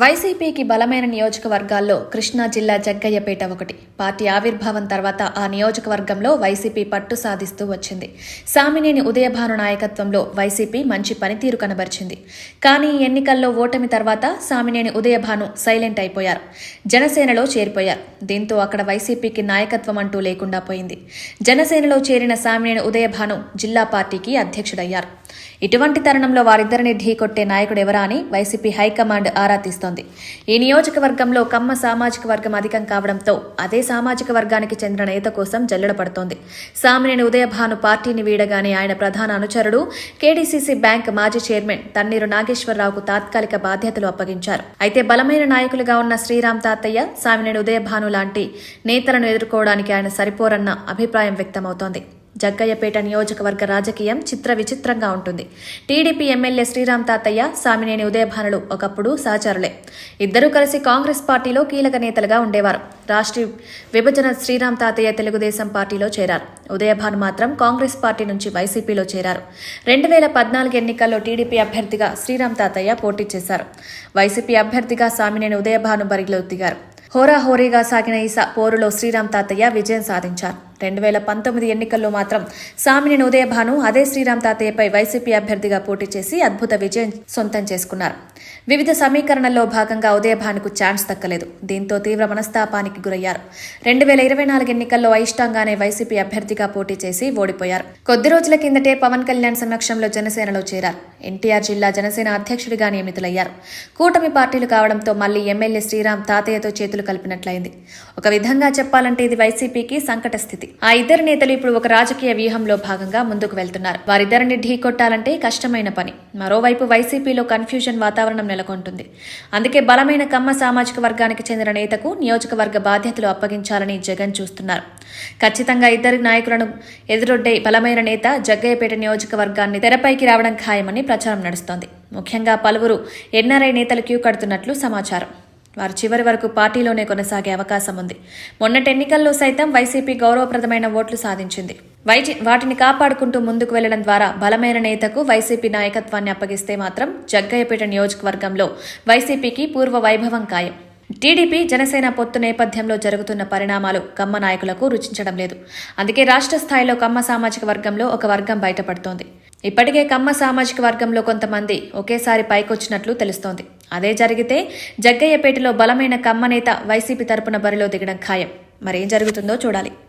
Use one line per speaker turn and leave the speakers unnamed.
వైసీపీకి బలమైన నియోజకవర్గాల్లో కృష్ణా జిల్లా జగ్గయ్యపేట ఒకటి. పార్టీ ఆవిర్భావం తర్వాత ఆ నియోజకవర్గంలో వైసీపీ పట్టు సాధిస్తూ వచ్చింది. సామినేని ఉదయభాను నాయకత్వంలో వైసీపీ మంచి పనితీరు కనబరిచింది. కానీ ఈ ఎన్నికల్లో ఓటమి తర్వాత సామినేని ఉదయభాను సైలెంట్ అయిపోయారు. జనసేనలో చేరిపోయారు. దీంతో అక్కడ వైసీపీకి నాయకత్వం అంటూ లేకుండా పోయింది. జనసేనలో చేరిన సామినేని ఉదయభాను జిల్లా పార్టీకి అధ్యక్షుడయ్యారు. ఇటువంటి తరుణంలో వారిద్దరిని ఢీకొట్టే నాయకుడు ఎవరా అని వైసీపీ హైకమాండ్ ఆరా తీస్తోంది. ఈ నియోజకవర్గంలో కమ్మ సామాజిక వర్గం అధికం కావడంతో అదే సామాజిక వర్గానికి చెందిన నేత కోసం జల్లెడ పడుతోంది. సామినేని ఉదయభాను పార్టీని వీడగానే ఆయన ప్రధాన అనుచరుడు కేడీసీసీ బ్యాంక్ మాజీ చైర్మన్ తన్నీరు నాగేశ్వరరావుకు తాత్కాలిక బాధ్యతలు అప్పగించారు. అయితే బలమైన నాయకులుగా ఉన్న శ్రీరామ్ తాతయ్య సామినేని ఉదయభాను లాంటి నేతలను ఎదుర్కోవడానికి ఆయన సరిపోరన్న అభిప్రాయం వ్యక్తమవుతోంది. జగ్గయ్యపేట నియోజకవర్గ రాజకీయం చిత్ర విచిత్రంగా ఉంటుంది. టీడీపీ ఎమ్మెల్యే శ్రీరామ్ తాతయ్య సామినేని ఉదయభానులు ఒకప్పుడు సహచరులే. ఇద్దరూ కలిసి కాంగ్రెస్ పార్టీలో కీలక నేతలుగా ఉండేవారు. రాష్ట్ర విభజన శ్రీరామ్ తాతయ్య తెలుగుదేశం పార్టీలో చేరారు. ఉదయభాను మాత్రం కాంగ్రెస్ పార్టీ నుంచి వైసీపీలో చేరారు. రెండు వేల పద్నాలుగు ఎన్నికల్లో టీడీపీ అభ్యర్థిగా శ్రీరామ్ తాతయ్య పోటీ చేశారు. వైసీపీ అభ్యర్థిగా సామినేని ఉదయభాను బరిలో దిగారు. హోరాహోరీగా సాగిన ఈ పోరులో శ్రీరామ్ తాతయ్య విజయం సాధించారు. రెండు వేల పంతొమ్మిది ఎన్నికల్లో మాత్రం సామినేని ఉదయభాను అదే శ్రీరామ్ తాతయ్యపై వైసీపీ అభ్యర్థిగా పోటీ చేసి అద్భుత విజయం సొంతం చేసుకున్నారు. వివిధ సమీకరణల్లో భాగంగా ఉదయభానుకు ఛాన్స్ దక్కలేదు. దీంతో తీవ్ర మనస్తాపానికి గురయ్యారు. రెండు వేల ఇరవై నాలుగు ఎన్నికల్లో అయిష్టంగానే వైసీపీ అభ్యర్థిగా పోటీ చేసి ఓడిపోయారు. కొద్ది రోజుల కిందటే పవన్ కళ్యాణ్ సమక్షంలో జనసేనలో చేరారు. ఎన్టీఆర్ జిల్లా జనసేన అధ్యక్షుడిగా నియమితులయ్యారు. కూటమి పార్టీలు కావడంతో మళ్ళీ ఎమ్మెల్యే శ్రీరామ్ తాతయ్యతో చేతులు కలిపినట్లయింది. ఒక విధంగా చెప్పాలంటే ఇది వైసీపీకి సంకట స్థితి. ఆ ఇద్దరు నేతలు ఇప్పుడు ఒక రాజకీయ వ్యూహంలో భాగంగా ముందుకు వెళ్తున్నారు. వారిద్దరిని ఢీకొట్టాలంటే కష్టమైన పని. మరోవైపు వైసీపీలో కన్ఫ్యూజన్ వాతావరణం నెలకొంటుంది. అందుకే బలమైన కమ్మ సామాజిక వర్గానికి చెందిన నేతకు నియోజకవర్గ బాధ్యతలు అప్పగించాలని జగన్ చూస్తున్నారు. ఖచ్చితంగా ఇద్దరు నాయకులను ఎదురొడ్డే బలమైన నేత జగ్గయ్యపేట నియోజకవర్గాన్ని తెరపైకి రావడం ఖాయమని ప్రచారం నడుస్తోంది. ముఖ్యంగా పలువురు ఎన్ఆర్ఐ నేతలు క్యూ కడుతున్నట్లు సమాచారం. వారు చివరి వరకు పార్టీలోనే కొనసాగే అవకాశం ఉంది. మొన్నటి ఎన్నికల్లో సైతం వైసీపీ గౌరవప్రదమైన ఓట్లు సాధించింది. వైచి వాటిని కాపాడుకుంటూ ముందుకు వెళ్ళడం ద్వారా బలమైన నేతకు వైసీపీ నాయకత్వాన్ని అప్పగిస్తే మాత్రం జగ్గయ్యపేట నియోజకవర్గంలో వైసీపీకి పూర్వ వైభవం ఖాయం. టీడీపీ జనసేన పొత్తు నేపథ్యంలో జరుగుతున్న పరిణామాలు కమ్మ నాయకులకు రుచించడం లేదు. అందుకే రాష్ట్ర స్థాయిలో కమ్మ సామాజిక వర్గంలో ఒక వర్గం బయటపడుతోంది. ఇప్పటికే కమ్మ సామాజిక వర్గంలో కొంతమంది ఒకేసారి పైకొచ్చినట్లు తెలుస్తోంది. అదే జరిగితే జగ్గయ్యపేటలో బలమైన కమ్మనేత వైసీపీ తరపున బరిలో దిగడం ఖాయం మరేం జరుగుతుందో చూడాలి.